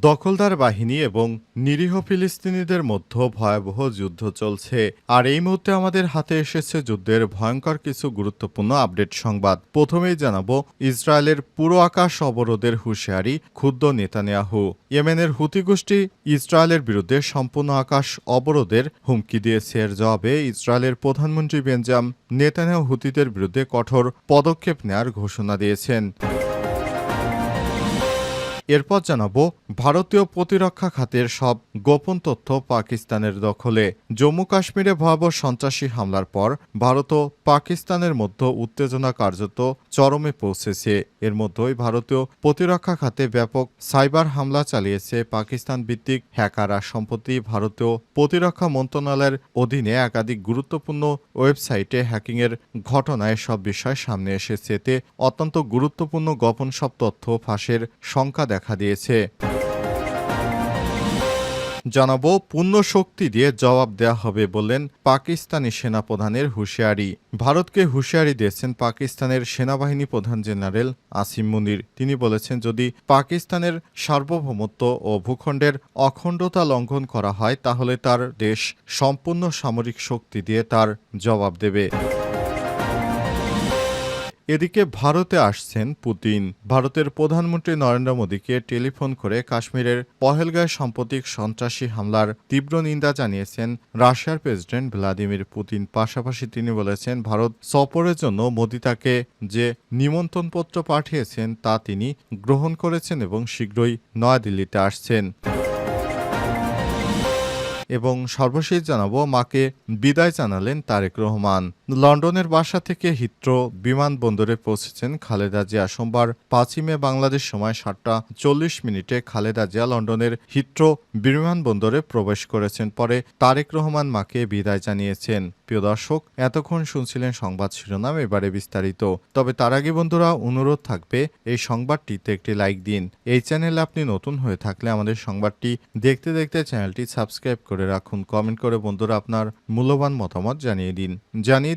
দখলদার বাহিনী এবং নিরীহ ফিলিস্তিনিদের মধ্যে ভয়াবহ যুদ্ধ চলছে। আর এই মুহূর্তে আমাদের হাতে এসেছে যুদ্ধের ভয়ঙ্কর কিছু গুরুত্বপূর্ণ আপডেট সংবাদ। প্রথমেই জানাব, ইসরায়েলের পুরো আকাশ অবরোধের হুঁশিয়ারি ক্ষুদ্র নেতানিয়াহু। ইয়েমেনের হুতি গোষ্ঠী ইসরায়েলের বিরুদ্ধে সম্পূর্ণ আকাশ অবরোধের হুমকি দিয়েছে। এর জবাবে ইসরায়েলের প্রধানমন্ত্রী বেঞ্জাম নেতানিয়াহু হুতিদের বিরুদ্ধে কঠোর পদক্ষেপ নেয়ার ঘোষণা দিয়েছেন। এরপর জানাব, ভারতীয় প্রতিরক্ষা খাতের সব গোপন তথ্য পাকিস্তানের দখলে। জম্মু কাশ্মীরে ভয়াবহ সন্ত্রাসী হামলার পর ভারত ও পাকিস্তানের মধ্যে উত্তেজনা কার্যত চরমে পৌঁছেছে। এর মধ্যেই ভারতীয় প্রতিরক্ষা খাতে ব্যাপক সাইবার হামলা চালিয়েছে পাকিস্তান ভিত্তিক হ্যাকাররা সম্প্রতি ভারতীয় প্রতিরক্ষা মন্ত্রণালয়ের অধীনে একাধিক গুরুত্বপূর্ণ ওয়েবসাইটে হ্যাকিংয়ের ঘটনায় সব বিষয় সামনে এসেছে। এতে অত্যন্ত গুরুত্বপূর্ণ গোপন সব তথ্য, ফাঁসের শঙ্কা দেখা দিয়েছে। জানাব, পূর্ণ শক্তি দিয়ে জবাব দেওয়া হবে বললেন পাকিস্তানি সেনাপ্রধানের হুঁশিয়ারি। ভারতকে হুঁশিয়ারি দিয়েছেন পাকিস্তানের সেনাবাহিনী প্রধান জেনারেল আসিম মুনির। তিনি বলেছেন, যদি পাকিস্তানের সার্বভৌমত্ব ও ভূখণ্ডের অখণ্ডতা লঙ্ঘন করা হয়, তাহলে তার দেশ সম্পূর্ণ সামরিক শক্তি দিয়ে তার জবাব দেবে। এদিকে ভারতে আসছেন পুতিন। ভারতের প্রধানমন্ত্রী নরেন্দ্র মোদীকে টেলিফোন করে কাশ্মীরের পহেলগাঁয় সাম্প্রতিক সন্ত্রাসী হামলার তীব্র নিন্দা জানিয়েছেন রাশিয়ার প্রেসিডেন্ট ভ্লাদিমির পুতিন। পাশাপাশি তিনি বলেছেন, ভারত সফরের জন্য মোদী তাকে যে নিমন্ত্রণপত্র পাঠিয়েছেন তা তিনি গ্রহণ করেছেন এবং শীঘ্রই নয়াদিল্লিতে আসছেন। এবং সর্বশেষ জানাব, মাকে বিদায় জানালেন তারেক রহমান। লন্ডনের বাসা থেকে হিথ্রো বিমানবন্দরে পৌঁছেছেন খালেদা জিয়া। সোমবার পাঁচই মে বাংলাদেশ সময় সাতটা চল্লিশ মিনিটে খালেদা জিয়া লন্ডনের হিথ্রো বিমানবন্দরে প্রবেশ করেছেন। পরে তারেক রহমান মাকে বিদায় জানিয়েছেন। প্রিয় দর্শক, এতক্ষণ শুনছিলেন সংবাদ শিরোনাম, এবারে বিস্তারিত। তবে তার আগে বন্ধুরা, অনুরোধ থাকবে এই সংবাদটিতে একটি লাইক দিন। এই চ্যানেলে আপনি নতুন হয়ে থাকলে আমাদের সংবাদটি দেখতে দেখতে চ্যানেলটি সাবস্ক্রাইব করে রাখুন। কমেন্ট করে বন্ধুরা আপনার মূল্যবান মতামত জানিয়ে দিন। জানিয়ে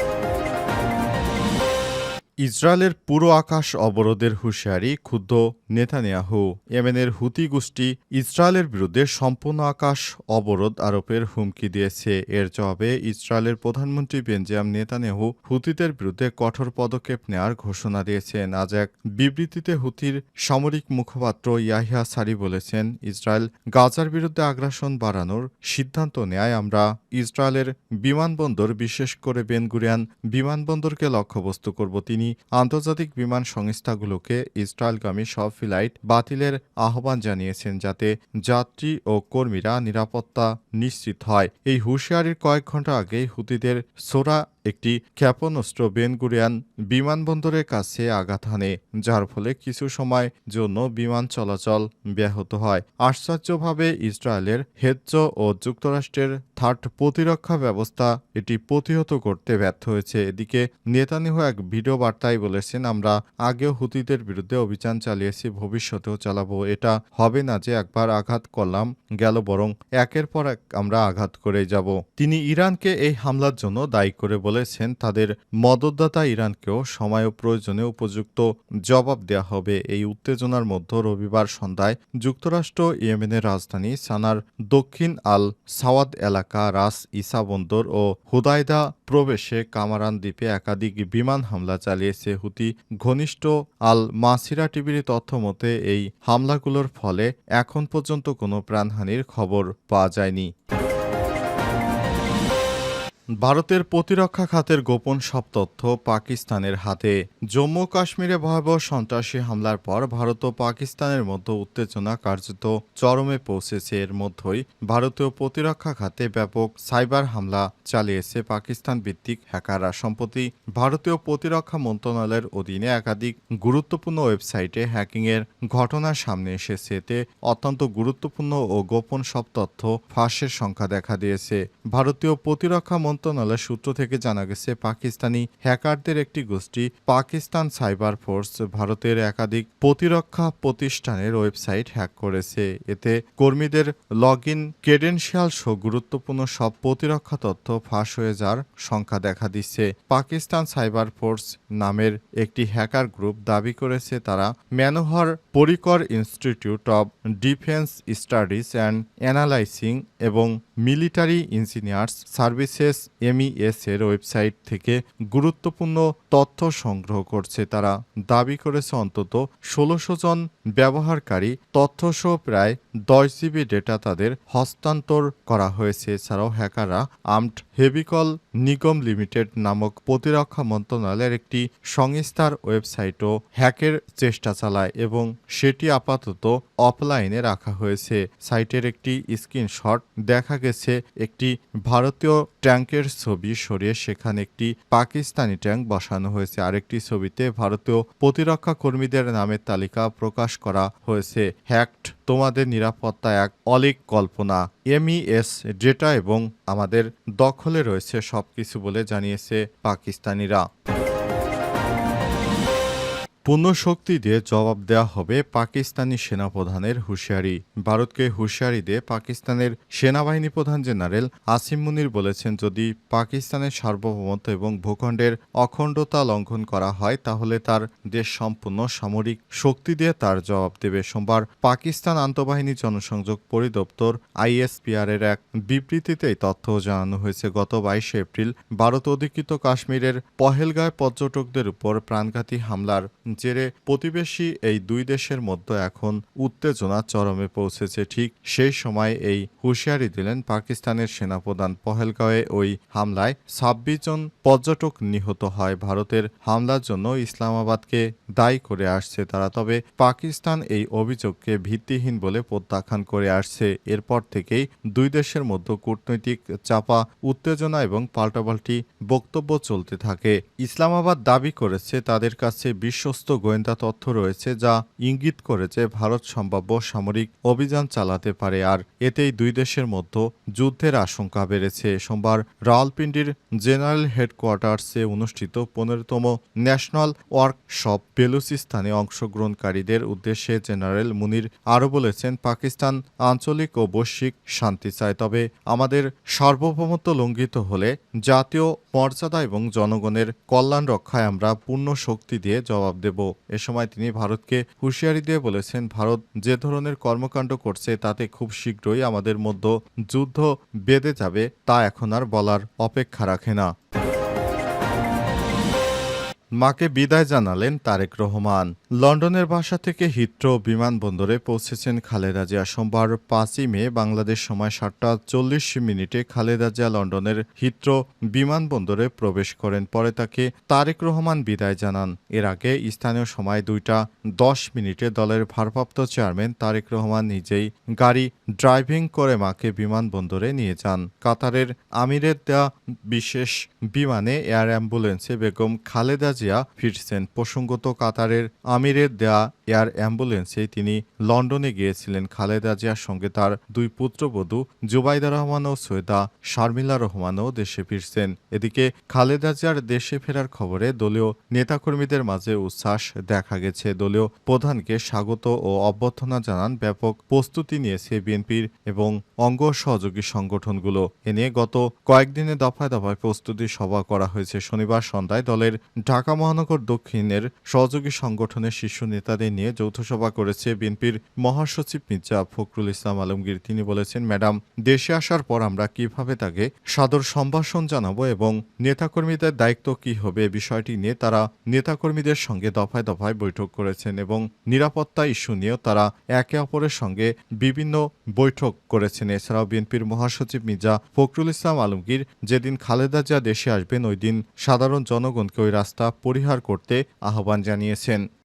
ইসরায়েলের পুরো আকাশ অবরোধের হুঁশিয়ারি ক্ষুদ্র নেতানিয়াহু। ইয়েমেনের হুতি গোষ্ঠী ইসরায়েলের বিরুদ্ধে সম্পূর্ণ আকাশ অবরোধ আরোপের হুমকি দিয়েছে। এর জবাবে ইসরায়েলের প্রধানমন্ত্রী বেঞ্জাম নেতানিয়াহু হুতিদের বিরুদ্ধে কঠোর পদক্ষেপ নেওয়ার ঘোষণা দিয়েছেন। আজ এক বিবৃতিতে হুতির সামরিক মুখপাত্র ইয়াহিয়া সারি বলেছেন, ইসরায়েল গাজার বিরুদ্ধে আগ্রাসন বাড়ানোর সিদ্ধান্ত নেয় আমরা ইসরায়েলের বিমানবন্দর, বিশেষ করে বেনগুরিয়ান বিমানবন্দরকে লক্ষ্যবস্তু করব। তিনি আন্তর্জাতিক বিমান সংস্থাগুলোকে ইসরায়েলগামী সব ফ্লাইট বাতিলের আহ্বান জানিয়েছেন যাতে যাত্রী ও কর্মীরা নিরাপত্তা নিশ্চিত হয়। এই হুঁশিয়ারির কয়েক ঘণ্টা আগেই হুতিদের সোরা একটি ক্ষেপণাস্ত্র বেনগুরিয়ান বিমানবন্দরের কাছে আঘাত হানে, যার ফলে কিছু সময় জন্য বিমান চলাচল ব্যাহত হয়। আশ্চর্যভাবে ইসরায়েলের হেজ্জ ও যুক্তরাষ্ট্রের থার্ড প্রতিরক্ষা ব্যবস্থা এটি প্রতিহত করতে ব্যর্থ হয়েছে। এদিকে নেতানিয়াহু এক ভিডিও বার্তায় বলেছেন, আমরা আগেও হুতিদের বিরুদ্ধে অভিযান চালিয়েছি, ভবিষ্যতেও চালাবো। এটা হবে না যে একবার আঘাত করলাম, গেল, বরং একের পর এক আমরা আঘাত করে যাব। তিনি ইরানকে এই হামলার জন্য দায়ী করে বলেছেন, তাদের মদতদাতা ইরানকেও সময় ও প্রয়োজনে উপযুক্ত জবাব দেওয়া হবে। এই উত্তেজনার মধ্যে রবিবার সন্ধ্যায় যুক্তরাষ্ট্র ইয়েমেনের রাজধানী সানার দক্ষিণ আল সাওয়াদ এলাকা রাস ইসা বন্দর ও হুদায়দা প্রবেশে কামারান দ্বীপে একাধিক বিমান হামলা চালিয়েছে হুতি ঘনিষ্ঠ আল মাসিরা টিভির তথ্য মতে, এই হামলাগুলোর ফলে এখন পর্যন্ত কোনো প্রাণহানির খবর পাওয়া যায়নি। ভারতের প্রতিরক্ষা খাতের গোপন সব তথ্য পাকিস্তানের হাতে। জম্মু কাশ্মীরে ভয়াবহ সন্ত্রাসী হামলার পর ভারত ও পাকিস্তানের মধ্যে উত্তেজনা কার্যত চরমে পৌঁছেছে। এর মধ্যেই ভারতীয় প্রতিরক্ষা খাতে ব্যাপক সাইবার হামলা চালিয়েছে পাকিস্তান ভিত্তিক হ্যাকাররা। সম্প্রতি ভারতীয় প্রতিরক্ষা মন্ত্রণালয়ের অধীনে একাধিক গুরুত্বপূর্ণ ওয়েবসাইটে হ্যাকিংয়ের ঘটনা সামনে এসেছে। এতে অত্যন্ত গুরুত্বপূর্ণ ও গোপন সব তথ্য ফাঁসের সংখ্যা দেখা দিয়েছে। ভারতীয় প্রতিরক্ষা মন্ত্রণালয় মন্ত্রণালয়ের সূত্র থেকে জানা গেছে, পাকিস্তানি হ্যাকারদের একটি গোষ্ঠী পাকিস্তান সাইবার ফোর্স ভারতের একাধিক প্রতিরক্ষা প্রতিষ্ঠানের ওয়েবসাইট হ্যাক করেছে। এতে কর্মীদের লগ ইন ক্রেডেনশিয়াল সহ গুরুত্বপূর্ণ সব প্রতিরক্ষা তথ্য ফাঁস হয়ে যাওয়ার সংখ্যা দেখা দিচ্ছে। পাকিস্তান সাইবার ফোর্স নামের একটি হ্যাকার গ্রুপ দাবি করেছে, তারা Manohar Parrikar institute of defence studies and analysing এবং মিলিটারি ইঞ্জিনিয়ার্স সার্ভিসেস এমইএস এর ওয়েবসাইট থেকে গুরুত্বপূর্ণ তথ্য সংগ্রহ করছে তারা। দাবি করেছে অন্তত ষোলোশো জন ব্যবহারকারী, তথ্যসহ প্রায় দশ জিবি ডেটা তাদের হস্তান্তর করা হয়েছে। এছাড়াও হ্যাকাররা আর্মড হেভিকল নিগম লিমিটেড নামক প্রতিরক্ষা মন্ত্রণালয়ের একটি সংস্থার ওয়েবসাইটও হ্যাকের চেষ্টা চালায় এবং সেটি আপাতত অফলাইনে রাখা হয়েছে। সাইটের একটি স্ক্রিনশট দেখা গেছে, একটি ভারতীয় ট্যাঙ্কের ছবি সরিয়ে সেখানে একটি পাকিস্তানি ট্যাঙ্ক বসানো হয়েছে। আরেকটি ছবিতে ভারতীয় প্রতিরক্ষা কর্মীদের নামের তালিকা প্রকাশ করা হয়েছে। হ্যাকড, তোমাদের নিরাপত্তা এক অলিক কল্পনা। এমইএস ডেটা এবং আমাদের দখলে রয়েছে সবকিছু বলে জানিয়েছে পাকিস্তানিরা। পূর্ণ শক্তি দিয়ে জবাব দেওয়া হবে পাকিস্তানি সেনাপ্রধানের হুঁশিয়ারি। ভারতকে হুঁশিয়ারি দিয়ে পাকিস্তানের সেনাবাহিনী প্রধান জেনারেল আসিম মুনির বলেছেন, যদি পাকিস্তানের সার্বভৌমত্ব এবং ভূখণ্ডের অখণ্ডতা লঙ্ঘন করা হয়, তাহলে তার দেশ সম্পূর্ণ সামরিক শক্তি দিয়ে তার জবাব দেবে। সোমবার পাকিস্তান আন্তঃবাহিনী জনসংযোগ পরিদপ্তর আইএসপিআর এর এক বিবৃতিতে এই তথ্য জানানো হয়েছে। গত বাইশে এপ্রিল ভারত অধিকৃত কাশ্মীরের পহেলগাঁয় পর্যটকদের উপর প্রাণঘাতী হামলার জেরে প্রতিবেশী এই দুই দেশের মধ্যে এখন উত্তেজনা চরমে পৌঁছেছে। ঠিক সেই সময় এই হুঁশিয়ারি দিলেন পাকিস্তানের সেনাপ্রধান। পহেলগাঁওয়ে ওই হামলায় ছাব্বিশ জন পর্যটক নিহত হয়। ভারতের হামলার জন্য ইসলামাবাদকে দায়ী করে আসছে তারা। তবে পাকিস্তান এই অভিযোগকে ভিত্তিহীন বলে প্রত্যাখ্যান করে আসছে। এরপর থেকেই দুই দেশের মধ্যে কূটনৈতিক চাপা, উত্তেজনা এবং পাল্টাপাল্টি বক্তব্য চলতে থাকে। ইসলামাবাদ দাবি করেছে, তাদের কাছে বিশ্বস্ত গোয়েন্দা তথ্য রয়েছে যা ইঙ্গিত করেছে ভারত সম্ভাব্য সামরিক অভিযান চালাতে পারে। আর এতেই দুই দেশের মধ্যে যুদ্ধের আশঙ্কা বেড়েছে। সোমবার রাওয়ালপিন্ডির জেনারেল হেডকোয়ার্টার্সে অনুষ্ঠিত পনেরোতম ন্যাশনাল ওয়ার্কশপ বেলুচিস্তানে অংশগ্রহণকারীদের উদ্দেশ্যে জেনারেল মুনির আরও বলেছেন, পাকিস্তান আঞ্চলিক ও বৈশ্বিক শান্তি চায়, তবে আমাদের সার্বভৌমত্ব লঙ্ঘিত হলে জাতীয় মর্যাদা এবং জনগণের কল্যাণ রক্ষায় আমরা পূর্ণ শক্তি দিয়ে জবাব দেব। এ সময় তিনি ভারতকে হুঁশিয়ারি দিয়ে বলেছেন, ভারত যে ধরনের কর্মকাণ্ড করছে, তাতে খুব শীঘ্রই আমাদের মধ্যে যুদ্ধ বেঁধে যাবে। তা এখন আর বলার অপেক্ষা রাখে না। মাকে বিদায় জানালেন তারেক রহমান। লন্ডনের বাসা থেকে হিথ্রো বিমানবন্দরে পৌঁছেছেন খালেদা জিয়া। সোমবার পাঁচই মে বাংলাদেশ সময় সাতটা চল্লিশ মিনিটে খালেদা জিয়া লন্ডনের হিথ্রো বিমানবন্দরে প্রবেশ করেন। পরে তাকে তারেক রহমান বিদায় জানান। এর আগে স্থানীয় সময় দুইটা দশ মিনিটে দলের ভারপ্রাপ্ত চেয়ারম্যান তারেক রহমান নিজেই গাড়ি ড্রাইভিং করে মাকে বিমানবন্দরে নিয়ে যান। কাতারের আমিরের দেয়া বিশেষ বিমানে এয়ার অ্যাম্বুলেন্সে বেগম খালেদা জিয়া ফিরছেন। প্রসঙ্গত কাতারের আমিরের দেয়া এয়ার অ্যাম্বুলেন্সে তিনি লন্ডনে গিয়েছিলেন। খালেদা জিয়ার সঙ্গে তার দুই পুত্রবধূ জুবাইদা রহমান ও সৈয়দা শারমিলা রহমানও দেশে ফিরছেন। এদিকে খালেদা জিয়ার দেশে ফেরার খবরে দলীয় নেতাকর্মীদের মাঝে উচ্ছ্বাস দেখা গেছে। দলীয় প্রধানকে স্বাগত ও অভ্যর্থনা জানান ব্যাপক প্রস্তুতি নিয়েছে বিএনপির এবং অঙ্গ সহযোগী সংগঠনগুলো। এ নিয়ে গত কয়েকদিনে দফায় দফায় প্রস্তুতি সভা করা হয়েছে। শনিবার সন্ধ্যায় দলের ঢাকা মহানগর দক্ষিণের সহযোগী সংগঠনের শীর্ষ নেতাদের নিয়ে যৌথ সভা করেছে বিএনপির মহাসচিব মির্জা ফখরুল ইসলাম আলমগীর। তিনি বলেছেন, ম্যাডাম, দেশে আসার পর আমরা কীভাবে তাকে সাদর সম্ভাষণ জানাব এবং নেতাকর্মীদের দায়িত্ব কি হবে বিষয়টি নিয়ে তারা নেতাকর্মীদের সঙ্গে দফায় দফায় বৈঠক করেছেন এবং নিরাপত্তা ইস্যু নিয়েও তারা একে অপরের সঙ্গে বিভিন্ন বৈঠক করেছেন। এছাড়াও বিএনপির মহাসচিব মির্জা ফখরুল ইসলাম আলমগীর, যেদিন খালেদা জিয়া দেশে আসবেন, ওই দিন সাধারণ জনগণকে ওই রাস্তা পরিহার করতে আহ্বান জানিয়েছেন।